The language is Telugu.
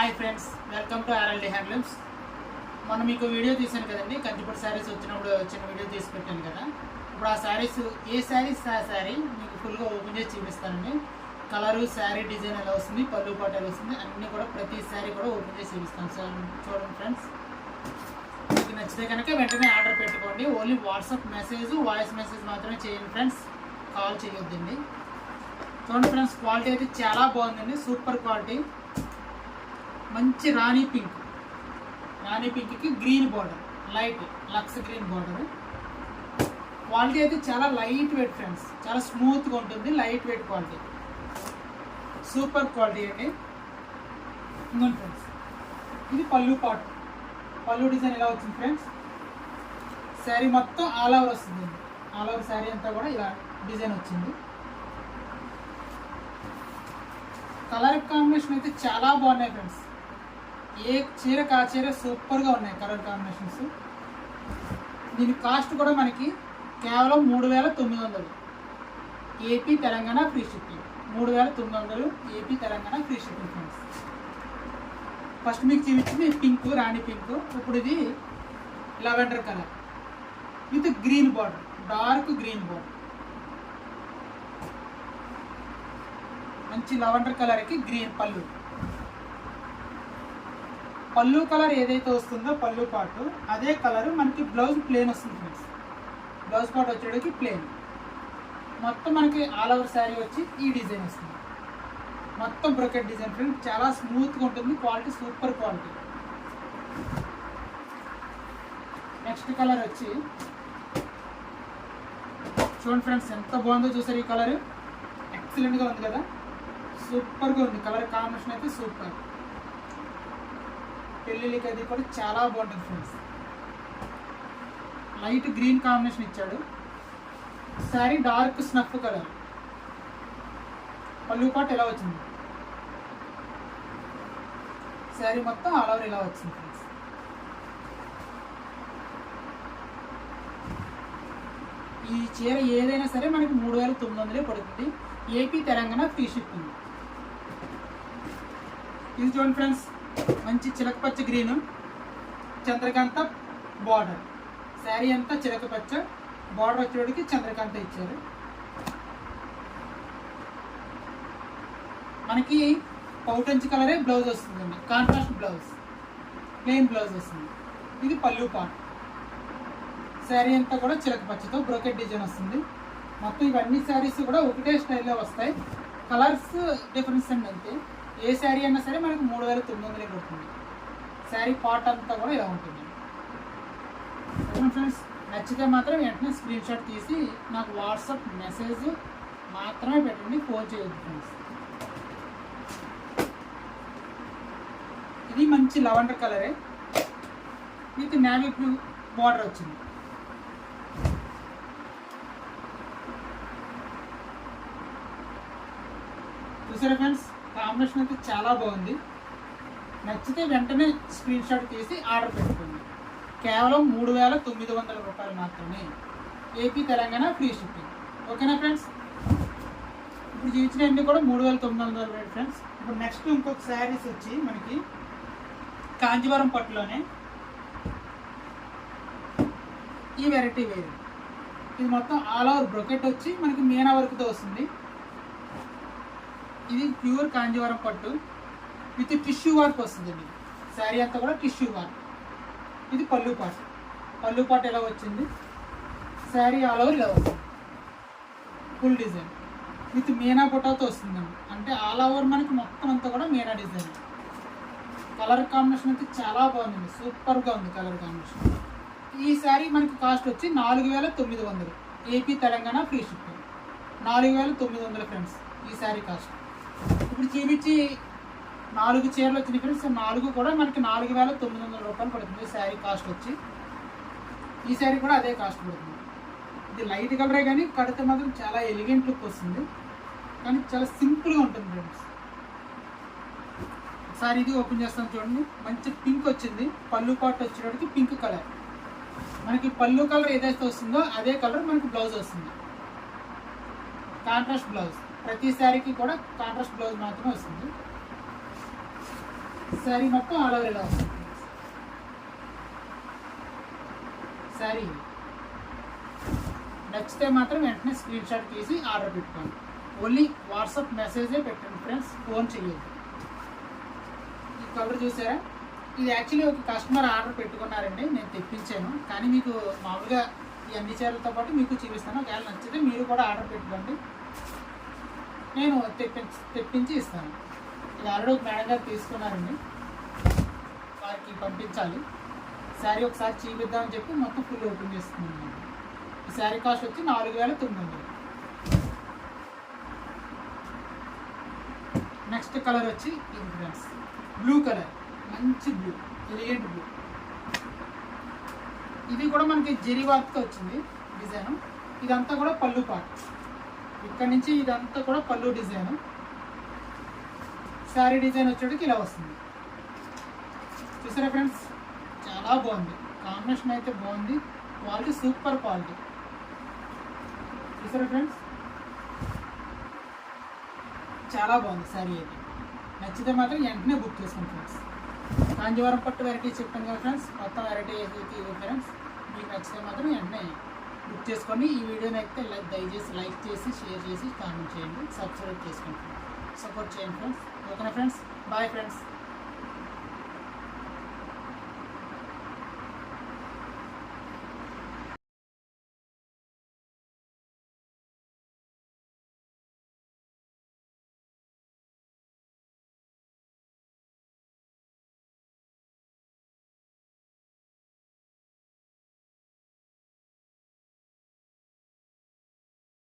Hi friends welcome to RLD handlooms మొన్న మీకు వీడియో తీశాను కదండి కంచిపూడి శారీస్ వచ్చినప్పుడు చిన్న వీడియో తీసి పెట్టాను కదా. ఇప్పుడు ఆ శారీస్ ఏ శారీస్ ఆ శారీ మీకు ఫుల్గా ఓపెన్ చేసి చూపిస్తానండి. కలరు శారీ డిజైన్ ఎలా వస్తుంది పళ్ళు పాట ఎలా వస్తుంది అన్నీ కూడా ప్రతి శారీ కూడా ఓపెన్ చేసి చూపిస్తాను. సార్ చూడండి ఫ్రెండ్స్ మీకు నచ్చితే కనుక వెంటనే ఆర్డర్ పెట్టుకోండి. Only WhatsApp message voice message మాత్రమే చేయండి ఫ్రెండ్స్ కాల్ చేయొద్దండి. చూడండి ఫ్రెండ్స్ క్వాలిటీ అయితే చాలా బాగుందండి. సూపర్ క్వాలిటీ మంచి రాణి పింక్. రాణి పింక్కి green border light lux green border quality అయితే చాలా లైట్ వెయిట్ ఫ్రెండ్స్ చాలా స్మూత్గా ఉంటుంది light weight quality super quality అండి ఇంకోండి ఫ్రెండ్స్ ఇది పళ్ళు పాట్. పళ్ళు డిజైన్ ఎలా వచ్చింది ఫ్రెండ్స్ శారీ మొత్తం ఆల్ ఓవర్ వస్తుంది. ఆల్ ఓవర్ శారీ అంతా కూడా ఇలా డిజైన్ వచ్చింది. కలర్ కాంబినేషన్ అయితే చాలా బాగున్నాయి ఫ్రెండ్స్ ఏ చీర కా చీర సూపర్గా ఉన్నాయి కలర్ కాంబినేషన్స్ దీని కాస్ట్ కూడా మనకి కేవలం మూడు వేల తొమ్మిది వందలు. ఏపీ తెలంగాణ ఫ్రీ షిప్పింగ్ మూడు వేల తొమ్మిది వందలు AP Telangana free shipping friends first మీకు చూపించింది పింక్ రాణి పింక్ ఇప్పుడు ఇది lavender colour with green border dark green border మంచి లెవెండర్ కలర్కి గ్రీన్ పళ్ళు. పళ్ళు కలర్ ఏదైతే వస్తుందో పళ్ళు పాటు అదే కలర్ మనకి బ్లౌజ్ ప్లేన్ వస్తుంది ఫ్రెండ్స్. బ్లౌజ్ పాటు వచ్చేటికి ప్లేన్. మొత్తం మనకి ఆల్ ఓవర్ శారీ వచ్చి ఈ డిజైన్ వస్తుంది. మొత్తం బ్రొకెట్ డిజైన్ ఫ్రెండ్ చాలా స్మూత్గా ఉంటుంది quality super quality. Next colour వచ్చి చూడండి ఫ్రెండ్స్ ఎంత బాగుందో చూసారు ఈ కలర్? ఎక్సలెంట్గా ఉంది కదా? సూపర్గా ఉంది. కలర్ కాంబినేషన్ అయితే సూపర్. పెళ్ళిళ్ళకి అది కూడా చాలా బాగుంటుంది ఫ్రెండ్స్ లైట్ గ్రీన్ కాంబినేషన్ ఇచ్చాడు. శారీ డార్క్ స్నఫ్ కలర్ పళ్ళు పాటు ఎలా వచ్చింది? శారీ మొత్తం ఆల్ ఓవర్ ఇలా వచ్చింది ఫ్రెండ్స్ ఈ చీర ఏదైనా సరే మనకి మూడు వేల తొమ్మిది వందలే పడుతుంది. ఏపీ తెలంగాణ ఫ్రీ షిప్పింగ్ ఇది చూడండి ఫ్రెండ్స్ మంచి చిలకపచ్చ గ్రీన్ చంద్రకాంత బార్డర్ శారీ అంతా చిలకపచ్చ బార్డర్ వచ్చేటికి చంద్రకాంత ఇచ్చారు. మనకి పౌటంచి కలరే బ్లౌజ్ వస్తుందండి. కాంట్రాస్ట్ బ్లౌజ్ ప్లెయిన్ బ్లౌజ్ వస్తుంది. ఇది పళ్ళు పాట్ శారీ అంతా కూడా చిలక పచ్చతో బ్రోకెట్ డిజైన్ వస్తుంది. మొత్తం ఇవన్నీ శారీస్ కూడా ఒకటే స్టైల్లో వస్తాయి. కలర్స్ డిఫరెన్స్ అండి అంతే. ఏ శారీ అయినా సరే మనకు మూడు వేల తొమ్మిది వందలే పడుతుంది. శారీ పార్ట్ అంతా కూడా ఇలా ఉంటుంది. ఫ్రెండ్స్ నచ్చితే మాత్రం వెంటనే స్క్రీన్ షాట్ తీసి నాకు వాట్సాప్ మెసేజ్ మాత్రమే పెట్టండి ఫోన్ చేయొద్దు ఫ్రెండ్స్. ఇది మంచి లవెండర్ కలరే. విత్ నావీ బ్లూ బార్డర్ వచ్చింది. చూసారా ఫ్రెండ్స్? కాంబినేషన్ అయితే చాలా బాగుంది. నచ్చితే వెంటనే స్క్రీన్ షాట్ తీసి ఆర్డర్ పెట్టుకోండి. కేవలం మూడు వేల తొమ్మిది వందల రూపాయలు మాత్రమే. AP Telangana free shipping. ఓకేనా ఫ్రెండ్స్? ఇప్పుడు చూపించినవన్నీ కూడా మూడు వేల తొమ్మిది వందల రేట్ ఫ్రెండ్స్. ఇప్పుడు నెక్స్ట్ ఇంకొక శారీస్ వచ్చి మనకి కాంజీవరం పట్టులోనే ఈ వెరైటీ వేరు. ఇది మొత్తం ఆల్ ఓవర్ బ్రొకెట్ వచ్చి మనకి మీనా వరకుతో వస్తుంది. ఇది ప్యూర్ కాంజీవరం పట్టు. విత్ టిష్యూ వర్క్ వస్తుంది శారీ అంతా కూడా టిష్యూ వర్క్ ఇది పళ్ళు పాట. పళ్ళు పాట ఎలా వచ్చింది? శారీ ఆల్ ఓవర్ ఇలా వస్తుంది ఫుల్ డిజైన్. విత్ మీనా బుటాతో వస్తుందండి. అంటే ఆల్ ఓవర్ మనకి మొత్తం అంతా కూడా మీనా డిజైన్. కలర్ కాంబినేషన్ అయితే చాలా బాగుంది సూపర్గా ఉంది కలర్ కాంబినేషన్. ఈ శారీ మనకి కాస్ట్ వచ్చి నాలుగు వేల తొమ్మిది వందలు. AP Telangana free shipping. నాలుగు వేల తొమ్మిది వందలు ఫ్రెండ్స్ ఈ శారీ కాస్ట్. ఇప్పుడు చూపించి నాలుగు చీరలు వచ్చినాయి ఫ్రెండ్స్. నాలుగు కూడా మనకి నాలుగు వేల తొమ్మిది వందల రూపాయలు పడుతుంది. శారీ కాస్ట్ వచ్చి. ఈ శారీ కూడా అదే కాస్ట్ పడుతుంది. ఇది లైట్ కలరే కానీ కడితే మాత్రం చాలా ఎలిగెంట్ లుక్ వస్తుంది. కానీ చాలా సింపుల్గా ఉంటుంది ఫ్రెండ్స్. ఒకసారి ఇది ఓపెన్ చేస్తాం చూడండి. మంచి పింక్ వచ్చింది. పళ్ళు పాటు వచ్చేటప్పటికి పింక్ కలర్ మనకి పళ్ళు కలర్ ఏదైతే వస్తుందో అదే కలర్ మనకి బ్లౌజ్ వస్తుంది. కాంట్రాస్ట్ బ్లౌజ్ ప్రతి శారీకి కూడా కాంట్రాస్ట్ బ్లౌజ్ మాత్రమే వస్తుంది. శారీ మొత్తం ఆల్ ఓవర్ ఇలా వస్తుంది. శారీ నచ్చితే మాత్రం వెంటనే స్క్రీన్ షాట్ తీసి ఆర్డర్ పెట్టుకోండి. ఓన్లీ వాట్సాప్ మెసేజే పెట్టండి ఫ్రెండ్స్ ఫోన్ చేయొద్దు ఈ కలర్ చూసారా? ఇది యాక్చువల్లీ ఒక కస్టమర్ ఆర్డర్ పెట్టుకున్నారండి నేను తెప్పించాను. కానీ మీకు మామూలుగా ఈ అన్ని చీరలతో పాటు మీకు చూపిస్తాను. ఒకవేళ నచ్చితే మీరు కూడా ఆర్డర్ పెట్టుకోండి. నేను తెప్పించి తెప్పించి ఇస్తాను. ఇది ఆల్రెడీ ఒక మేడం గారు తీసుకున్నారండి. వారికి పంపించాలి. శారీ ఒకసారి చూపిద్దామని చెప్పి మొత్తం ఫుల్ ఓపెన్ చేస్తున్నాను. ఈ శారీ కాస్ట్ వచ్చి నాలుగు వేల తొమ్మిది వందలు. నెక్స్ట్ కలర్ వచ్చి ఫ్రెండ్స్. Blue colour. మంచి బ్లూ. Elegant blue. ఇది కూడా మనకి జెరీ వర్క్తో వచ్చింది డిజైన్. ఇదంతా కూడా పళ్ళు పార్ట్ ఇక్కడ నుంచి ఇదంతా కూడా పళ్ళు డిజైన్. శారీ డిజైన్ వచ్చేటికి ఇలా వస్తుంది. చూసారా ఫ్రెండ్స్? చాలా బాగుంది. కాంబినేషన్ అయితే బాగుంది. Quality super quality. చూసారా ఫ్రెండ్స్? చాలా బాగుంది శారీ అయితే. నచ్చితే మాత్రం వెంటనే బుక్ చేసుకోండి ఫ్రెండ్స్. కాంజీవరం పట్టు వెరైటీ చెప్పాను కదా ఫ్రెండ్స్? మొత్తం వెరైటీ అయితే ఫ్రెండ్స్. మీకు నచ్చితే మాత్రం వెంటనే బుక్ చేసుకొని ఈ వీడియోని అయితే లైక్ దయచేసి లైక్ చేసి షేర్ చేసి కామెంట్ చేయండి. సబ్స్క్రైబ్ చేసుకోండి సపోర్ట్ చేయండి ఫ్రెండ్స్. ఓకేనా ఫ్రెండ్స్? Bye friends.